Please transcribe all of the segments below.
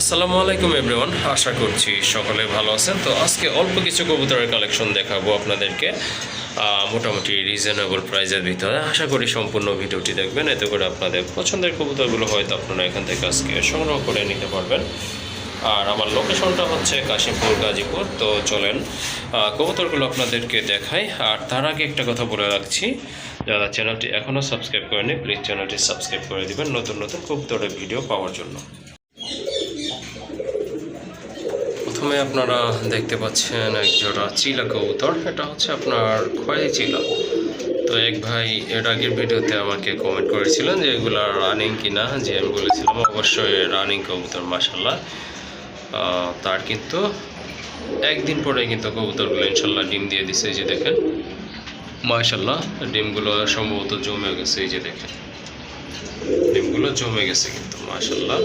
আসসালামু আলাইকুম এভরিওয়ান আশা করছি সকলে ভালো আছেন। তো আজকে অল্প কিছু কবুতরের কালেকশন দেখাবো আপনাদেরকে। মোটামুটি রিজনেবল প্রাইজের ভিতরে। আশা করি সম্পূর্ণ ভিডিওটি দেখবেন। এতে করে আপনাদের পছন্দের কবুতরগুলো হয়তো আপনারা এখান থেকে আজকে সংগ্রহ করে নিতে পারবেন। আর আমার লোকেশনটা হচ্ছে কাশিমপুর গাজীপুর। তো চলেন কবুতরগুলো আপনাদেরকে দেখাই। আর তার আগে একটা কথা বলে রাখছি। যারা চ্যানেলটি এখনও সাবস্ক্রাইব করেনি প্লিজ চ্যানেলটি সাবস্ক্রাইব করে দিবেন। নতুন নতুন কবুতরের ভিডিও পাওয়ার জন্য। প্রথমে আপনারা দেখতে পাচ্ছেন এক জোড়া চিলা কবুতর। এটা হচ্ছে আপনার খয়েরি চিলা। তো এক ভাই এর আগের ভিডিওতে আমাকে কমেন্ট করেছিলেন যে এগুলা রানিং কিনা, যে আমি বলেছিলাম অবশ্যই রানিং কবুতর মাসাল্লাহ তার কিন্তু একদিন পরে কিন্তু কবুতরগুলো ইনশাল্লাহ ডিম দিয়ে দিছে, এই যে দেখেন। মাশাল্লাহ ডিমগুলো সম্ভবত জমে গেছে, এই যে দেখেন। ডিমগুলো জমে গেছে কিন্তু মাশাল্লাহ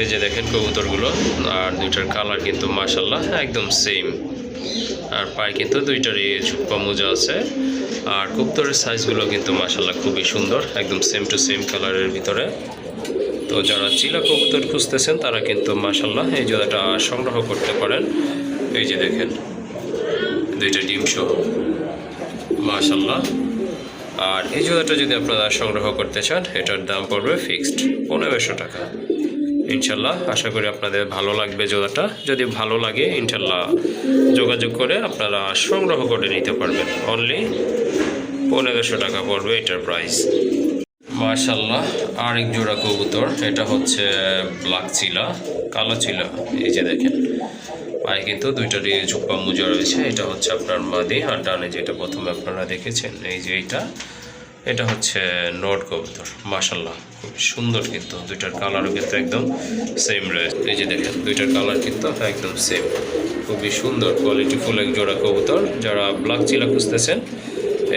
এই যে দেখেন কবুতরগুলো, আর দুইটার কালার কিন্তু মাশাল্লাহ একদম সেম আর পায়ে কিন্তু দুইটারই চুপ্পা মোজা আছে। আর কবুতরের সাইজগুলো কিন্তু মাশাল্লাহ খুবই সুন্দর, একদম সেম টু সেম কালারের ভিতরে। তো যারা চিলা কবুতর খুঁজতেছেন, তারা কিন্তু মাশাল্লাহ এই জোড়াটা সংগ্রহ করতে পারেন। এই যে দেখেন, দুইটা ডিম সহ। মাশাল্লাহ আর এই জোড়াটা যদি আপনারা সংগ্রহ করতে চান, এটার দাম পড়বে ফিক্সড পনেরোশো টাকা। ইনশাল্লাহ আশা করি আপনাদের ভালো লাগবে জোড়াটা। যদি ভালো লাগে ইনশাল্লাহ যোগাযোগ করে আপনারা সংগ্রহ করে নিতে পারবেন। অনলি পনেরোশো টাকা পড়বে এটার প্রাইস মাশাল্লাহ আরেক জোড়া কবুতর। এটা হচ্ছে ব্ল্যাক চিলা কালো চিলা এই যে দেখেন, পায়ে কিন্তু দুইটারই ঝুপ্পা মুজা রয়েছে। এটা হচ্ছে আপনার মাদি আর ডানে যেটা প্রথমে আপনারা দেখেছেন, এই যে এইটা। এটা হচ্ছে নট কবুতর মাশাল্লাহ খুব সুন্দর কিন্তু দুইটার কালারও কিন্তু একদম সেম রয়েছে। এই যে দেখেন, দুইটার কালার কিন্তু একদম সেম খুবই সুন্দর কোয়ালিটি ফুল এক জোড়া কবুতর। যারা ব্ল্যাক চিলা খুঁজতেছেন,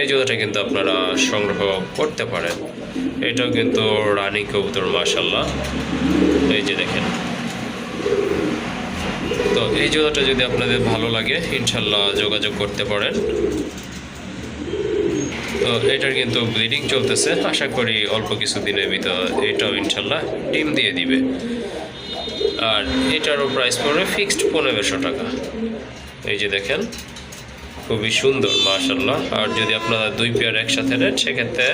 এই জোড়াটা কিন্তু আপনারা সংগ্রহ করতে পারেন। এটাও কিন্তু রানী কবুতর মাশাল্লাহ এই যে দেখেন। তো এই জোড়াটা যদি আপনাদের ভালো লাগে ইনশাল্লাহ যোগাযোগ করতে পারেন। তো এটার কিন্তু ব্লিডিং চলতেছে। আশা করি অল্প কিছু দিনের ভিতর এটাও ইনশাল্লাহ ডিম দিয়ে দিবে। আর এটারও প্রাইস পড়বে ফিক্সড পনেরোশো টাকা। এই যে দেখেন, খুবই সুন্দর মাশাল্লাহ আর যদি আপনারা দুই পেয়ার একসাথে নেন, সেক্ষেত্রে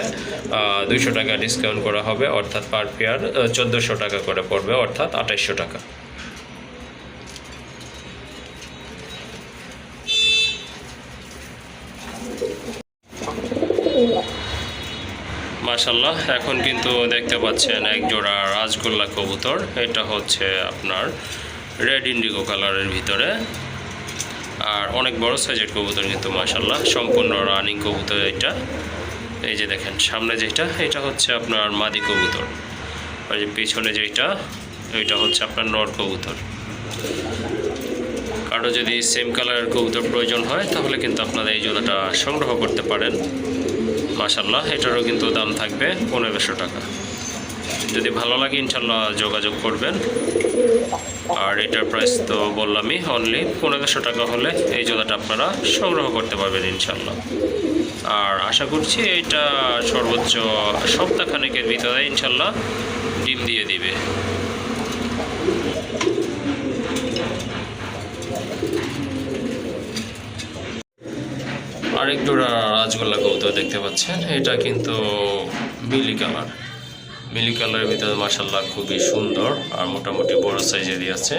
দুইশো টাকা ডিসকাউন্ট করা হবে। অর্থাৎ পার পেয়ার চোদ্দোশো টাকা করে পড়বে, অর্থাৎ আঠাইশশো টাকা। মাশাল্লাহ এখন কিন্তু দেখতে পাচ্ছেন এক জোড়া রাজগোল্লা কবুতর। এটা হচ্ছে আপনার রেড ইন্ডিগো কালারের ভিতরে। আর অনেক বড় সাইজের কবুতর কিন্তু মাশাল্লাহ সম্পূর্ণ রানিং কবুতর এটা। এই যে দেখেন, সামনে যেটা, এটা হচ্ছে আপনার মাদি কবুতর। আর যে পিছনে যেটা ওইটা হচ্ছে আপনার নর কবুতর। কারও যদি সেম কালারের কবুতর প্রয়োজন হয়, তাহলে কিন্তু আপনারা এই জোড়াটা সংগ্রহ করতে পারেন। মাশাল্লাহ এটারও কিন্তু দাম থাকবে পনেরোশো টাকা। যদি ভালো লাগে ইনশাল্লাহ যোগাযোগ করবেন। আর এটার প্রাইস তো বললামই অনলি পনেরোশো টাকা হলে এই জোড়াটা আপনারা সংগ্রহ করতে পারবেন ইনশাল্লাহ আর আশা করছি এটা সর্বোচ্চ সপ্তাহখানেকের ভিতরে ইনশাল্লাহ ডিম দিয়ে দিবে। আরেক জোড়া রাজগোল্লা কবুতর দেখতে পাচ্ছেন। এটা কিন্তু মিলি কালার। মিলি কালারের ভিতরে মাসাল্লাহ খুবই সুন্দর আর মোটামুটি বড় সাইজেরই আছে।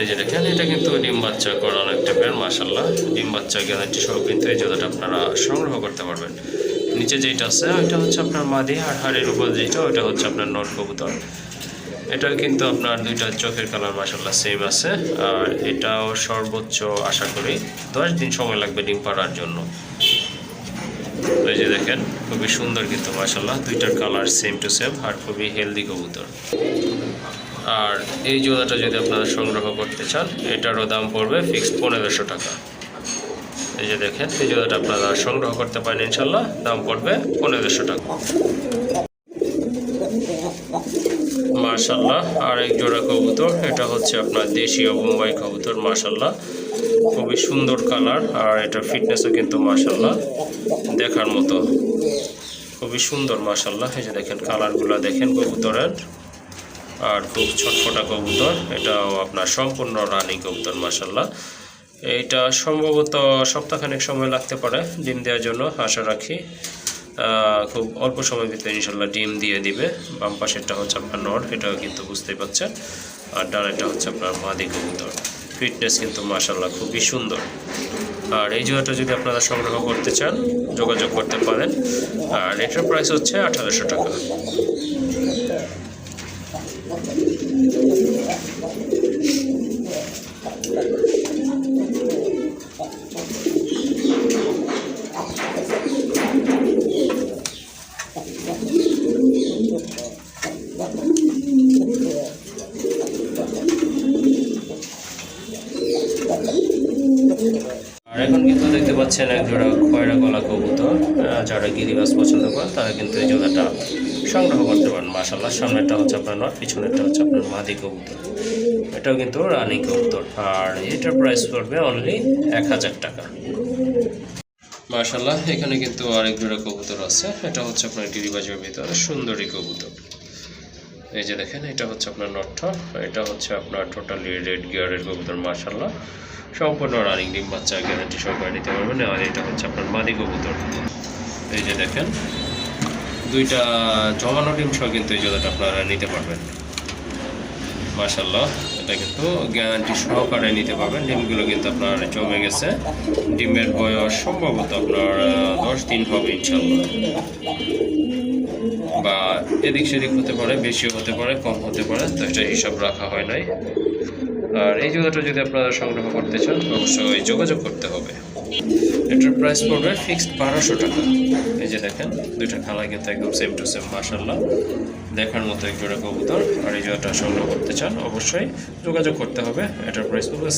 এই যে দেখেন, এটা কিন্তু ডিম বাচ্চা করা অনেক টাইপের মাসাল্লাহ ডিম বাচ্চা গ্যারান্টি সহ কিন্তু এই জোড়াটা আপনারা সংগ্রহ করতে পারবেন। নিচে যেটা আছে, ওইটা হচ্ছে আপনার মাদি আর হাড়ের উপর যেটা, ওইটা হচ্ছে আপনার নট কবুতর। এটা কিন্তু আপনার দুইটা চোখের কালার মাসাল্লাহ সেম আছে। আর এটাও সর্বোচ্চ আশা করি দশ দিন সময় লাগবে ডিম পাড়ার জন্য। এই যে দেখেন, খুবই সুন্দর কিন্তু মাসাল্লাহ দুইটার কালার সেম টু সেম আর খুবই হেলদি কবুতর। আর এই জোড়াটা যদি আপনারা সংগ্রহ করতে চান, এটারও দাম পড়বে ফিক্সড পনেরোশো টাকা। এই যে দেখেন, এই জোড়াটা আপনারা সংগ্রহ করতে পারেন ইনশাল্লাহ দাম পড়বে পনেরোশো টাকা। মার্শাল্লাহ আর এক জোড়া কবুতর, এটা হচ্ছে আপনার দেশীয় বোম্বাই কবুতর মার্শাল্লাহ খুবই সুন্দর কালার, আর এটা ফিটনেসও কিন্তু মার্শাল্লাহ দেখার মতো। খুবই সুন্দর মার্শাল্লাহ এই যে দেখেন কালারগুলো দেখেন কবুতরের। আর খুব ছটফটা কবুতর, এটাও আপনার সম্পূর্ণ রানী কবুতর মাসাল্লাহ এইটা সম্ভবত সপ্তাহখানেক সময় লাগতে পারে ডিম দেওয়ার জন্য, আশা রাখি। খুব অল্প সময়ের ভিতরে ইনশাল্লাহ ডিম দিয়ে দিবে। বাম পাশেরটা হচ্ছে আপনার নর, এটাও কিন্তু বুঝতেই পারছেন। আর ডানেরটা হচ্ছে আপনার মাদি কবুতর। ফিটনেস কিন্তু মাসাল্লাহ খুবই সুন্দর। আর এই জোড়াটা যদি আপনারা সংগ্রহ করতে চান, যোগাযোগ করতে পারেন। আর এটার প্রাইস হচ্ছে আঠারোশো টাকা আর এখন কিন্তু দেখতে পাচ্ছেন এক জোড়া খয়রা গলা কবুতর যারা গিরিবাস পছন্দ করেন, তারা কিন্তু এই জোড়াটা সংগ্রহ করতে পারেন। মাসাল্লাহ সামনেরটা হচ্ছে আপনার নট, পিছনেরটা হচ্ছে আপনার মাদি কবুতর। এটাও কিন্তু রানী কবুতর। আর এটার প্রাইস পড়বে অনলি এক হাজার টাকা। মাশাল্লাহ এখানে কিন্তু আরেক জোড়া কবুতর আছে। এটা হচ্ছে আপনার গিরিবাজের ভিতরে সুন্দরী কবুতর। এই যে দেখেন, এটা হচ্ছে আপনার নটটা। এটা হচ্ছে আপনার টোটালি রেড গিয়ারের কবুতর মাশাল্লাহ সম্পূর্ণ রানিং ডিম বাচ্চা গ্যারান্টি সহকারে নিতে পারবেন আর এটা হচ্ছে আপনার মাদি কবুতর। এই যে দেখেন, দুইটা জমানো ডিম সহ কিন্তু এই জোড়াটা আপনারা নিতে পারবেন। মাশাল্লাহ এটা কিন্তু গ্যারান্টি সহকারে নিতে পারবেন। ডিমগুলো কিন্তু আপনার জমে গেছে। ডিমের বয়স সম্ভবত আপনার দশ দিন হবে ইনশাল্লাহ বা এদিক সেদিক হতে পারে, বেশিও হতে পারে, কম হতে পারে, তো এটা হিসাব রাখা হয় নাই। আর এই জোড়াটা যদি আপনারা সংগ্রহ করতে চান, অবশ্যই যোগাযোগ করতে হবে। এটার প্রাইস পড়বে ফিক্সড বারোশো টাকা। এই যে দেখেন, দুইটা খালা কিন্তু একদম সেম টু সেম মার্শাল্লাহ দেখার মতো এক জোড়া কবুতর। আর এই জোড়াটা সংগ্রহ করতে চান, অবশ্যই যোগাযোগ করতে হবে। এটার প্রাইস পড়বে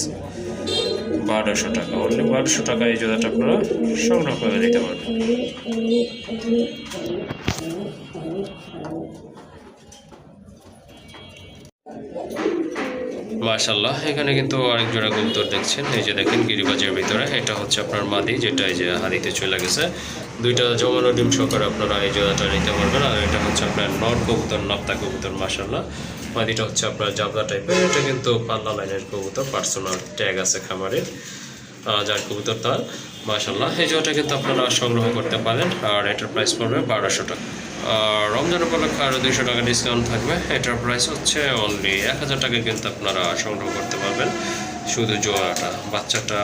বারোশো টাকা। অনলি বারোশো টাকা এই জোড়াটা আপনারা সংগ্রহ করে নিতে পারবেন। মাশাল্লাহ এখানে কিন্তু আরেক জোড়া কবুতর দেখছেন, এই যে দেখেন গিরিবাজের ভিতরে, এটা হচ্ছে আপনার মাদি, যেটা এই যে হাদিতে চলে গেছে। দুইটা জমানো ডিম সহকারে আপনারা এই জোড়াটা নিতে পারবেন, আর এটা হচ্ছে আপনার নট কবুতর, নপ্তা কবুতর মাশাল্লাহ মাদিটা হচ্ছে আপনার জাবলা টাইপের এটা কিন্তু পাল্লা লাইনের কবুতর পার্সোনাল ট্যাগ আছে খামারের যার কবুতর তার। মাশাল্লাহ এই জোড়াটা কিন্তু আপনারা সংগ্রহ করতে পারেন আর এটার প্রাইস পড়বে বারোশো টাকা। আর রমজান উপলক্ষে আরও দুইশো টাকা ডিসকাউন্ট থাকবে। এটার প্রাইস হচ্ছে অনলি এক হাজার টাকা কিন্তু আপনারা সংগ্রহ করতে পারবেন। শুধু জোড়াটা, বাচ্চাটা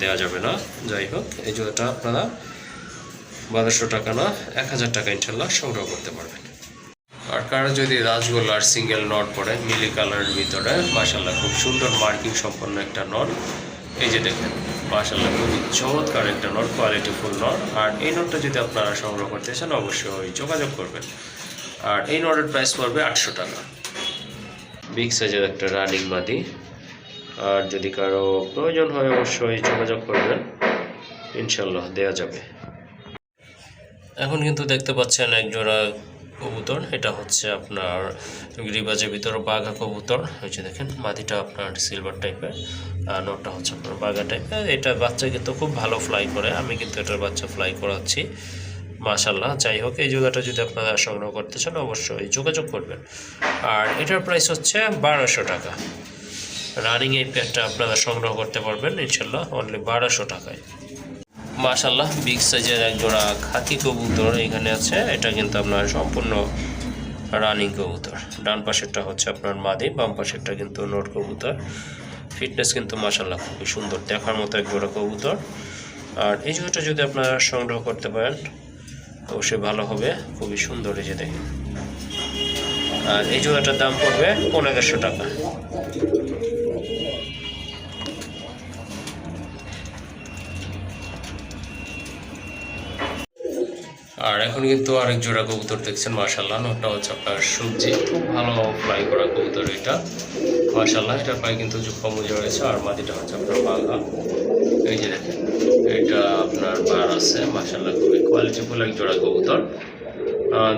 দেওয়া যাবে না। যাই হোক, এই জোড়াটা আপনারা বারোশো টাকা না, এক হাজার টাকা ইনশাল্লাহ সংগ্রহ করতে পারবেন। আর কারও যদি রাজগোল্লার সিঙ্গেল নট পড়ে মিলি কালারের ভিতরে মাসাল্লাহ খুব সুন্দর মার্কিং সম্পন্ন একটা নট এই যে দেখেন মাসাল্লাহ খুবই চমৎকার একটা নট কোয়ালিটি ফুল নট। আর এই নোটটা যদি আপনারা সংগ্রহ করতে চান, অবশ্যই যোগাযোগ করবেন। আর এই নোটের প্রাইস পড়বে আটশো টাকা। বিগ সাইজের একটা রানিং মাদি। আর যদি কারও প্রয়োজন হয়, অবশ্যই যোগাযোগ করবেন। ইনশাল্লাহ দেওয়া যাবে। এখন কিন্তু দেখতে পাচ্ছেন, এক জোড়া কবুতর, এটা হচ্ছে আপনার গ্রিবাজের ভিতরে বাঘা কবুতর। ওই যে দেখেন মাদিটা আপনার সিলভার টাইপের আর নটটা হচ্ছে আপনার বাঘা টাইপের এটা বাচ্চা কিন্তু খুব ভালো ফ্লাই করে, আমি কিন্তু এটার বাচ্চা ফ্লাই করাচ্ছি। মাশাল্লাহ যাই হোক, এই জোড়াটা যদি আপনারা সংগ্রহ করতে চান, অবশ্যই যোগাযোগ করবেন। আর এটার প্রাইস হচ্ছে বারোশো টাকা। রানিং এই প্যাডটা আপনারা সংগ্রহ করতে পারবেন ইনশাল্লাহ অনলি বারোশো টাকায়। মাশাল্লাহ বিগ সাইজের এক জোড়া খাকি কবুতর এখানে আছে। এটা কিন্তু আপনার সম্পূর্ণ রানিং কবুতর। ডান পাশেরটা হচ্ছে আপনার মাদি, বাম পাশেরটা কিন্তু নোট কবুতর। ফিটনেস কিন্তু মাশাল্লাহ খুবই সুন্দর, দেখার মতো এক জোড়া কবুতর। আর এই জোড়াটা যদি আপনারা সংগ্রহ করতে পারেন, অবশ্যই ভালো হবে, খুবই সুন্দর এই যে দেখেন। আর এই জোড়াটার দাম পড়বে পনেরোশো টাকা। আর এখন কিন্তু আরেক জোড়া কবুতর দেখছেন মার্শাল্লাহ ওটা হচ্ছে আপনার সবজি খুব ভালো ফ্লাই করা কবুতর এটা। মার্শাল্লাহ এটা প্রায় কিন্তু কমজে রয়েছে। আর মাটিটা হচ্ছে আপনার বাঘা। এই যে দেখেন, এটা আপনার বার আছে। মার্শাল্লাহ খুবই কোয়ালিটিফুল এক জোড়া কবুতর।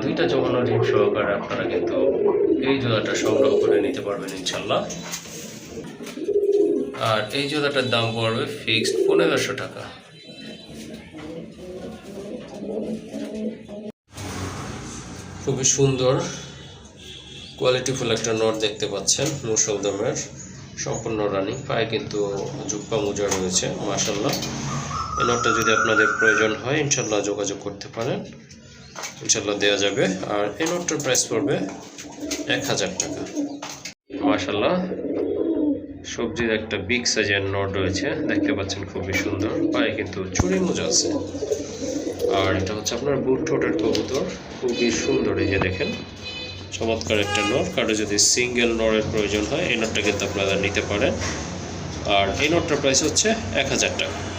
দুইটা জমানো ডিম সহকারে আপনারা কিন্তু এই জোড়াটা সংগ্রহ করে নিতে পারবেন ইনশাল্লাহ আর এই জোড়াটার দাম পড়বে ফিক্সড পনেরোশো টাকা। খুবই সুন্দর কোয়ালিটিফুল একটা নট দেখতে পাচ্ছেন মুসলদমের সম্পূর্ণ রানিং পায়ে কিন্তু জুব্বা মোজা রয়েছে মাসাল্লাহ এই নটটা যদি আপনাদের প্রয়োজন হয় ইনশাল্লাহ যোগাযোগ করতে পারেন ইনশাল্লাহ দেওয়া যাবে। আর এই নটটার প্রাইস পড়বে এক হাজার টাকা। মাসাল্লাহ সবজির একটা বিগ সাইজের নট রয়েছে, দেখতে পাচ্ছেন খুবই সুন্দর, পায়ে কিন্তু চুড়ি মোজা আছে। আর এটা হচ্ছে আপনার বুট ঠোঁটের কবুতর। খুবই সুন্দর এই যে দেখেন। চমৎকার একটা নট কারও যদি সিঙ্গেল নরের প্রয়োজন হয়, এই নটটা কিন্তু আপনারা নিতে পারেন। আর এই নটটার প্রাইস হচ্ছে এক হাজার টাকা।